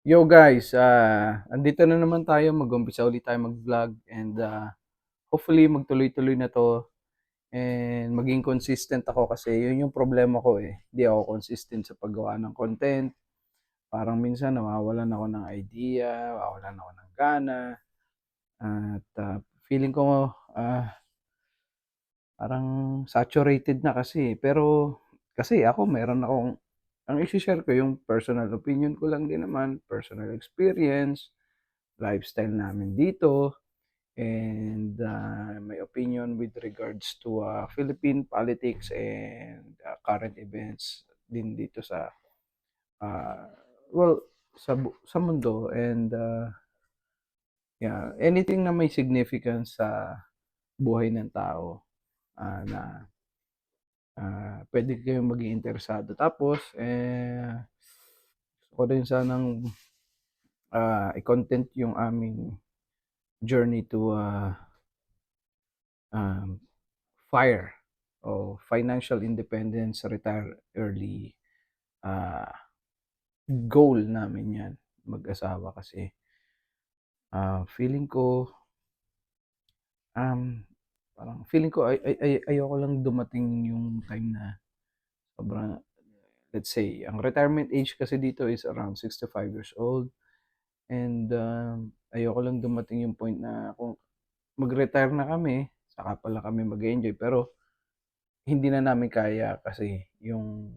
Yo guys, ah, andito na naman tayo, mag-umpisa ulit tayo mag-vlog and ah, hopefully magtuloy-tuloy na to and maging consistent ako kasi yun yung problema ko eh. Hindi ako consistent sa paggawa ng content. Parang minsan nawawalan ako ng idea, nawawalan ako ng gana at ah, feeling ko ah, parang saturated na kasi. Pero kasi ako meron akong ang isi-share ko yung personal opinion ko lang din naman, personal experience, lifestyle namin dito, and uh, my opinion with regards to uh, Philippine politics and uh, current events din dito sa uh, well sa sa mundo and uh, yeah anything na may significance sa buhay ng tao uh, na uh, pwede kayong maging interesado. Tapos eh ko din sanang uh, i-content yung aming journey to uh, um, FIRE o Financial Independence Retire Early uh, goal namin yan mag-asawa kasi. Uh, feeling ko um, parang feeling ko ay, ay, ay, ayoko lang dumating yung time na sobrang let's say ang retirement age kasi dito is around 65 years old. And um, ayoko lang dumating yung point na kung mag-retire na kami saka pala kami mag-enjoy pero hindi na namin kaya kasi yung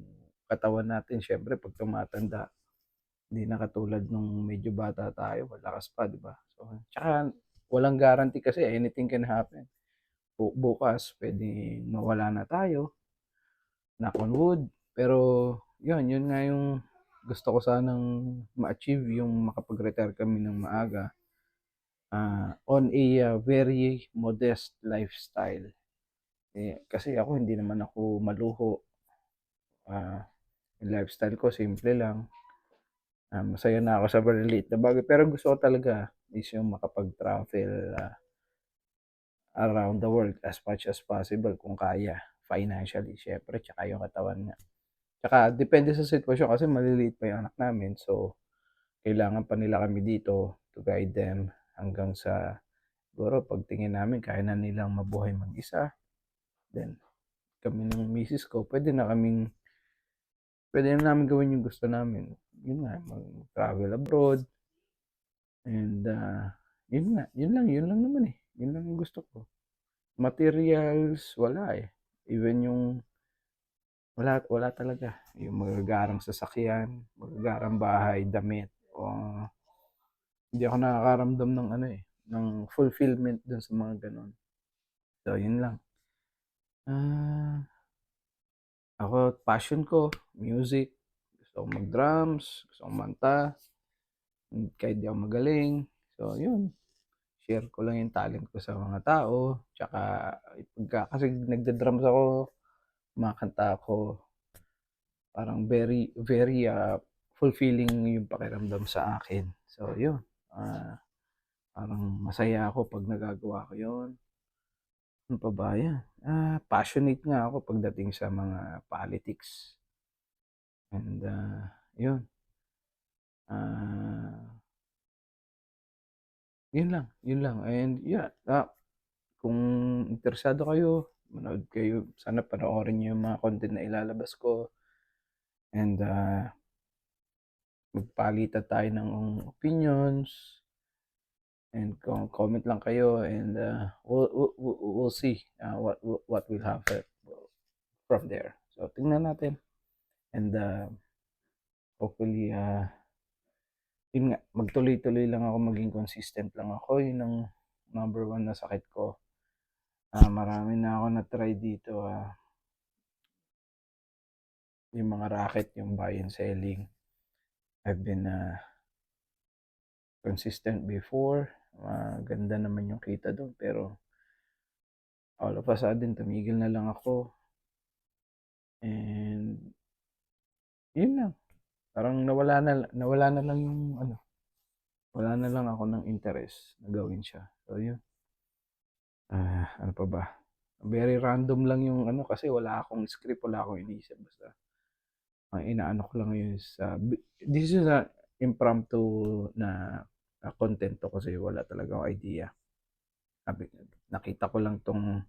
katawan natin syempre pag tumatanda hindi na katulad nung medyo bata tayo malakas pa di ba? So tsaka walang guarantee kasi anything can happen bukas pwede mawala na tayo. Knock on wood. Pero yun yun nga yung gusto ko sanang ma-achieve yung makapag-retire kami ng maaga. Uh, on a uh, very modest lifestyle. Eh, kasi ako hindi naman ako maluho. Uh, lifestyle ko simple lang. Uh, masaya na ako sa maliliit na bagay. Pero gusto ko talaga is yung makapag-travel uh, around the world as much as possible kung kaya financially syempre tsaka yung katawan nga tsaka depende sa sitwasyon kasi maliliit pa yung anak namin so kailangan pa nila kami dito to guide them hanggang sa siguro pagtingin namin kaya na nilang mabuhay mag-isa. Then kami ng misis ko pwede na kaming pwede na namin gawin yung gusto namin. Yun nga mag-travel abroad. And uh, yun nga yun lang yun lang naman eh yun lang yung gusto ko. Materials wala eh. Even yung wala wala talaga. Yung magagarang sasakyan magagarang bahay damit o hindi ako nakakaramdam ng ano eh ng fulfillment dun sa mga ganon so yun lang. Ah ako passion ko music. Gusto ko mag drums gusto ko manta. Kahit di ako magaling. So yun share ko lang yung talent ko sa mga tao tsaka pagka kasi nagda-drums ako makanta ako parang very very uh, fulfilling yung pakiramdam sa akin. So yun uh, parang masaya ako pag nagagawa ko yun. Ano pa ba yan? Uh, passionate nga ako pagdating sa mga politics. And uh, yun. Uh, yun lang yun lang. And yeah uh, kung interesado kayo manood kayo sana panoorin niyo yung mga content na ilalabas ko. And uh, magpalitan tayo ng opinions. And kung comment lang kayo and uh, we'll, we'll, we'll see uh, what what will happen from there. So tingnan natin. And uh, hopefully uh, yun nga magtuloy-tuloy lang ako maging consistent lang ako. Yun ang number one na sakit ko. Uh, marami na ako na try dito uh, yung mga racket yung buy and selling. I've been uh, consistent before. Uh, naman yung kita doon pero all of a sudden tumigil na lang ako. And yun lang parang nawala na nawala na lang yung ano wala na lang ako ng interest na gawin siya so yun ah uh, ano pa ba very random lang yung ano kasi wala akong script wala akong iniisip basta ang inaano ko lang yun is uh, this is a impromptu na ah, content 'to kasi wala talaga akong idea. Nakita ko lang 'tong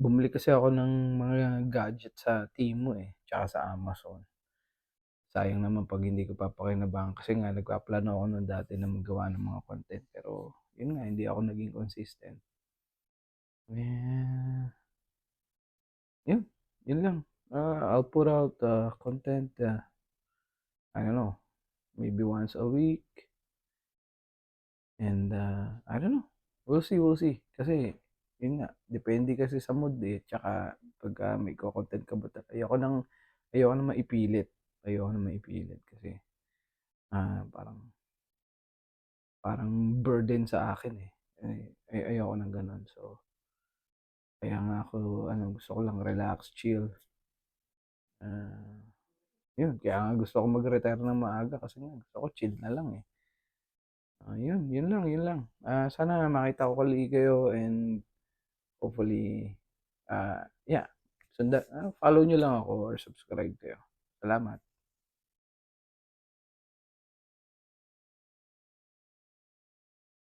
bumili kasi ako ng mga gadget sa Temu, eh, tsaka sa Amazon. Sayang naman 'pag hindi ko papakinabangan kasi nga nagpaplano ako nun dati na magawa ng mga content pero yun nga hindi ako naging consistent. Eh yun, yun lang. Ah, I'll put out, ah, content, ah, I don't know, maybe once a week. And, ah, I don't know, we'll see, we'll see. Kasi yun nga, depende kasi sa mood, eh, tsaka pagka may iko-content ka ba ayoko ng ayoko ng maipilit, ayoko ng maipilit kasi, ah, parang parang burden sa akin, eh. Eh, ay ayoko ng gano'n. So kaya nga ako ano, gusto ko lang relax, chill. Ah, yun kaya nga gusto ko mag-retire ng maaga kasi nga gusto ko chill na lang, eh. Ah, yun, yun lang, yun lang. Ah, sana makita ko uli kayo and hopefully, ah, yeah, sundan ah, follow niyo lang ako or subscribe kayo. Salamat.